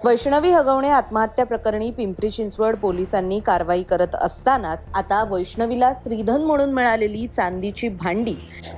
वैष्णवी हगवणे आत्महत्या प्रकरणी पिंपरी चिंचवड पोलिसांनी कारवाई करत असतानाच आता वैष्णवीला स्त्रीधन म्हणून मिळालेली चांदीची भांडी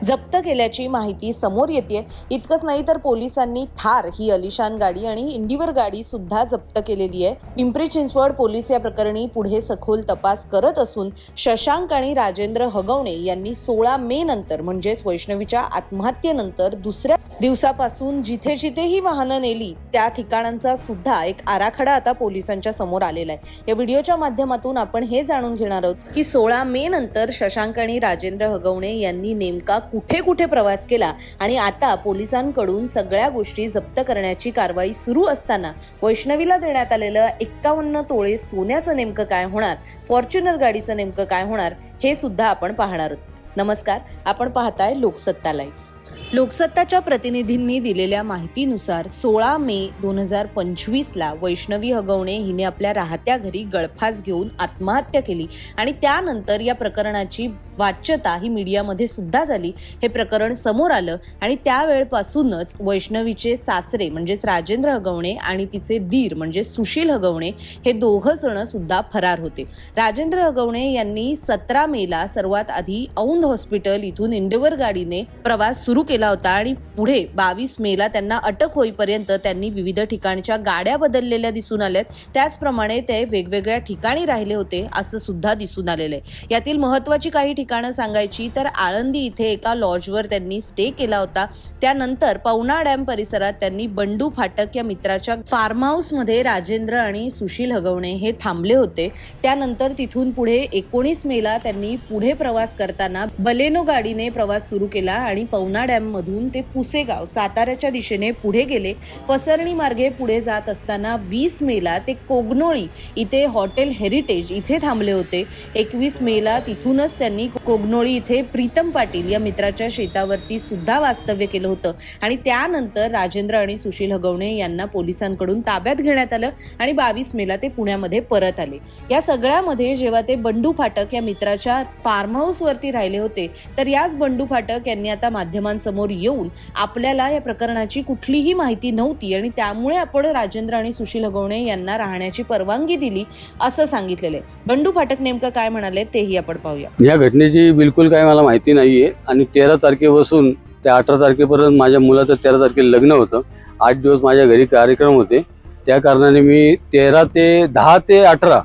जप्त केल्याची माहिती समोर येते इतकंच नाही तर पोलिसांनी थार ही अलिशान गाडी आणि इंडिवर गाडी सुद्धा जप्त केलेली आहे. पिंपरी चिंचवड पोलीस या प्रकरणी पुढे सखोल तपास करत असून शशांक आणि राजेंद्र हगवणे यांनी सोळा मे नंतर म्हणजेच वैष्णवीच्या आत्महत्येनंतर दुसऱ्या दिवसापासून जिथे जिथे ही वाहनं नेली त्या ठिकाणांचा सुद्धा एक आराखडा आता पोलिसांच्या समोर आलेला आहे. या व्हिडिओच्या माध्यमातून आपण हे जाणून घेणार आहोत की सोळा मे नंतर शशांक आणि राजेंद्र हगवणे यांनी नेमका कुठे कुठे प्रवास केला आणि आता पोलिसांकडून सगळ्या गोष्टी जप्त करण्याची कारवाई सुरू असताना वैष्णवीला देण्यात आलेलं एक्कावन्न तोळे सोन्याचं नेमकं काय होणार फॉर्च्युनर गाडीचं नेमकं काय होणार हे सुद्धा आपण पाहणार आहोत. नमस्कार आपण पाहताय लोकसत्ता लाईव्ह. लोकसत्ताच्या प्रतिनिधींनी दिलेल्या माहितीनुसार सोळा मे दोन हजार पंचवीसला वैष्णवी हगवणे हिने आपल्या राहत्या घरी गळफास घेऊन आत्महत्या केली आणि त्यानंतर या प्रकरणाची वाच्यता ही मीडियामध्ये सुद्धा झाली. हे प्रकरण समोर आलं आणि त्यावेळपासूनच वैष्णवीचे सासरे म्हणजेच राजेंद्र हगवणे आणि तिचे दीर म्हणजे सुशील हगवणे हे दोघं जण सुद्धा फरार होते. राजेंद्र हगवणे यांनी सतरा मेला सर्वात आधी औंध हॉस्पिटल इथून इंडिवर गाडीने प्रवास सुरू केला होता आणि पुढे बावीस मेला त्यांना अटक होईपर्यंत त्यांनी विविध ठिकाणच्या गाड्या बदललेल्या दिसून आल्यात. त्याचप्रमाणे ते वेगवेगळ्या ठिकाणी राहिले होते असं सुद्धा दिसून आलेलं आहे. यातील महत्वाची काही ठिकाणी सांगायची तर आळंदी इथे एका लॉजवर त्यांनी स्टे केला होता. त्यानंतर पवना डॅम परिसरात त्यांनी बंडू फाटक या मित्राच्या फार्म हाऊसमध्ये राजेंद्र आणि सुशील हगवणे हे थांबले होते. त्यानंतर तिथून पुढे एकोणीस मेला त्यांनी पुढे प्रवास करताना बलेनो गाडीने प्रवास सुरू केला आणि पवना डॅम मधून ते पुसेगाव साताऱ्याच्या दिशेने पुढे गेले. पसरणी मार्गे पुढे जात असताना वीस मेला ते कोगनोळी इथे हॉटेल हेरिटेज इथे थांबले होते. एकवीस मेला तिथूनच त्यांनी कोगनोळी इथे प्रीतम पाटील या मित्राच्या शेतावरती सुद्धा वास्तव्य केलं होतं. आणि त्यानंतर राजेंद्र आणि सुशील हगवणे यांना पोलिसांकडून ताब्यात घेण्यात आलं आणि बावीस मेला ते पुण्यामध्ये परत आले. या सगळ्यामध्ये जेव्हा ते बंडू फाटक या मित्राच्या फार्म हाऊसवरती राहिले होते तर याच बंडू फाटक यांनी आता माध्यमांसमोर येऊन आपल्याला या प्रकरणाची कुठलीही माहिती नव्हती आणि त्यामुळे आपण राजेंद्र आणि सुशील हगवणे यांना राहण्याची परवानगी दिली असं सांगितलेलं आहे. बंडू फाटक नेमकं काय म्हणाले तेही आपण पाहूया. या घटनेची बिलकुल काही मला माहिती नाही आहे आणि तेरा तारखेपासून ते अठरा तारखेपर्यंत माझ्या मुलाचं तेरा तारखेला लग्न होतं. आठ दिवस माझ्या घरी कार्यक्रम होते. त्या कारणाने मी तेरा ते दहा ते अठरा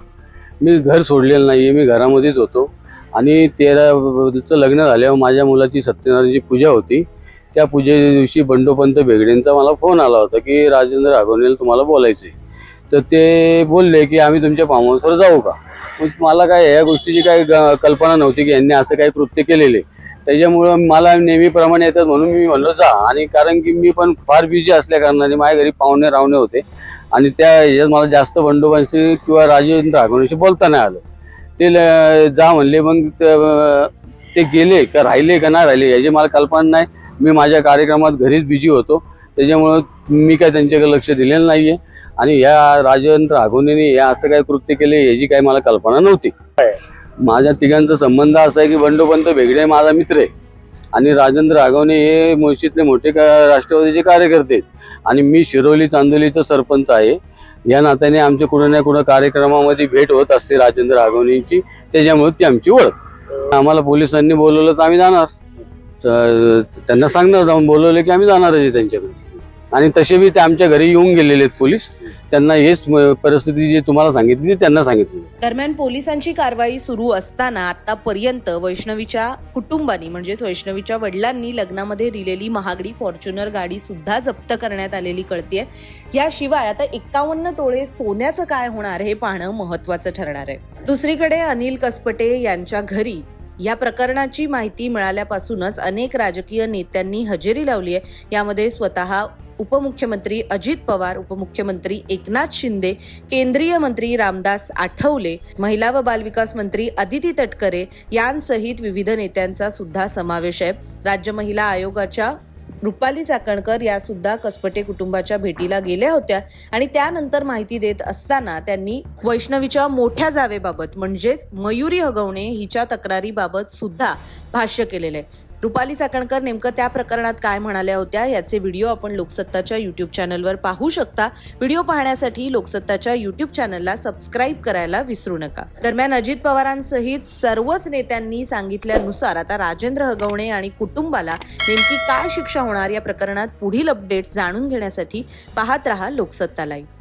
मी घर सोडलेलं नाही आहे मी घरामध्येच होतो. आणि तेराचं लग्न झाल्यावर माझ्या मुलाची सत्यनारायणची पूजा होती. त्या पूजेच्या दिवशी बंडोपंत बेगडेंचा मला फोन आला होता की राजेंद्र आघोनेला तुम्हाला बोलायचं आहे तर ते बोलले की आम्ही तुमच्या फार्म हाऊसवर जाऊ का? मग मला काय या गोष्टीची काही कल्पना नव्हती की यांनी असं काही कृत्य केलेले. त्याच्यामुळं मला नेहमीप्रमाणे येतात म्हणून मी म्हणलो जा. आणि कारण की मी पण फार बिझी असल्या कारणाने माझ्या घरी पाहुणे रावणे होते. आणि त्या ह्याच्यात मला जास्त बंडोबांशी किंवा राजेंद्र आगवणीशी बोलता नाही आलं. ते ल- जा म्हणले मग ते गेले का राहिले का नाही राहिले याची मला कल्पना नाही. मी माझ्या कार्यक्रमात घरीच बिझी होतो. त्याच्यामुळं मी काय त्यांच्याकडे लक्ष दिलेलं नाही आहे आणि या राजेंद्र आगोनेने या असं काय कृत्य केले याची काही मला कल्पना नव्हती. माझ्या तिघांचा संबंध असा आहे की बंडोपंत भेगडे माझा मित्र आहे. आणि राजेंद्र आगवणे हे मुळशीतले मोठे का- राष्ट्रवादीचे कार्यकर्ते आहेत. आणि मी शिरोली चांदोलीचा सरपंच आहे. या नात्याने आमच्या कुठं ना कुठं कार्यक्रमामध्ये भेट होत असते राजेंद्र आगवणेंची त्याच्यामुळे ती आमची ओळख. आम्हाला पोलिसांनी बोलवलं तर आम्ही जाणार. त्यांना सांगणार जाऊन बोलवलं की आम्ही जाणारच आहे त्यांच्याकडे. आणि तसे बी ते आमच्या घरी येऊन गेलेले आहेत पोलीस. त्यांना हेच परिस्थिती जी तुम्हाला सांगितली ती त्यांना सांगितली. दरम्यान पोलिसांची कारवाई सुरू असताना आतापर्यंत वैष्णवीच्या कुटुंबानी म्हणजेच वैष्णवीच्या वडिलांनी लग्नामध्ये दिलेली महागडी फॉर्च्युनर गाडी सुद्धा जप्त करण्यात आलेली कळतीये. याशिवाय आता एक्कावन्न तोळे सोन्याचं काय होणार हे पाहणं महत्वाचं ठरणार आहे. दुसरीकडे अनिल कसपटे यांच्या घरी या प्रकरणाची माहिती मिळाल्यापासूनच अनेक राजकीय नेत्यांनी हजेरी लावली आहे यामध्ये स्वतः उपमुख्यमंत्री अजित पवार उपमुख्यमंत्री एकनाथ शिंदे केंद्रीय मंत्री रामदास आठवले महिला व बालविकास मंत्री अदिती तटकरे यांसहित विविध नेत्यांचा सुद्धा समावेश आहे. राज्य महिला आयोगाच्या रुपाली चाकणकर या सुद्धा कसपटे कुटुंबाच्या भेटीला गेल्या होत्या आणि त्यानंतर माहिती देत असताना त्यांनी वैष्णवीच्या मोठ्या जावेबाबत म्हणजेच मयुरी हगवणे हिच्या तक्रारीबाबत सुद्धा भाष्य केलेलं आहे. रुपाली चाकणकर नेमकं त्या प्रकरणात काय म्हणाल्या होत्या याचे व्हिडिओ आपण लोकसत्ताच्या युट्यूब चॅनलवर पाहू शकता. व्हिडिओ पाहण्यासाठी लोकसत्ताच्या युट्यूब चॅनलला सबस्क्राईब करायला विसरू नका. दरम्यान अजित पवारांसहित सर्वच नेत्यांनी सांगितल्यानुसार आता राजेंद्र हगवणे आणि कुटुंबाला नेमकी काय शिक्षा होणार या प्रकरणात पुढील अपडेट्स जाणून घेण्यासाठी पाहत रहा लोकसत्ता लाईव्ह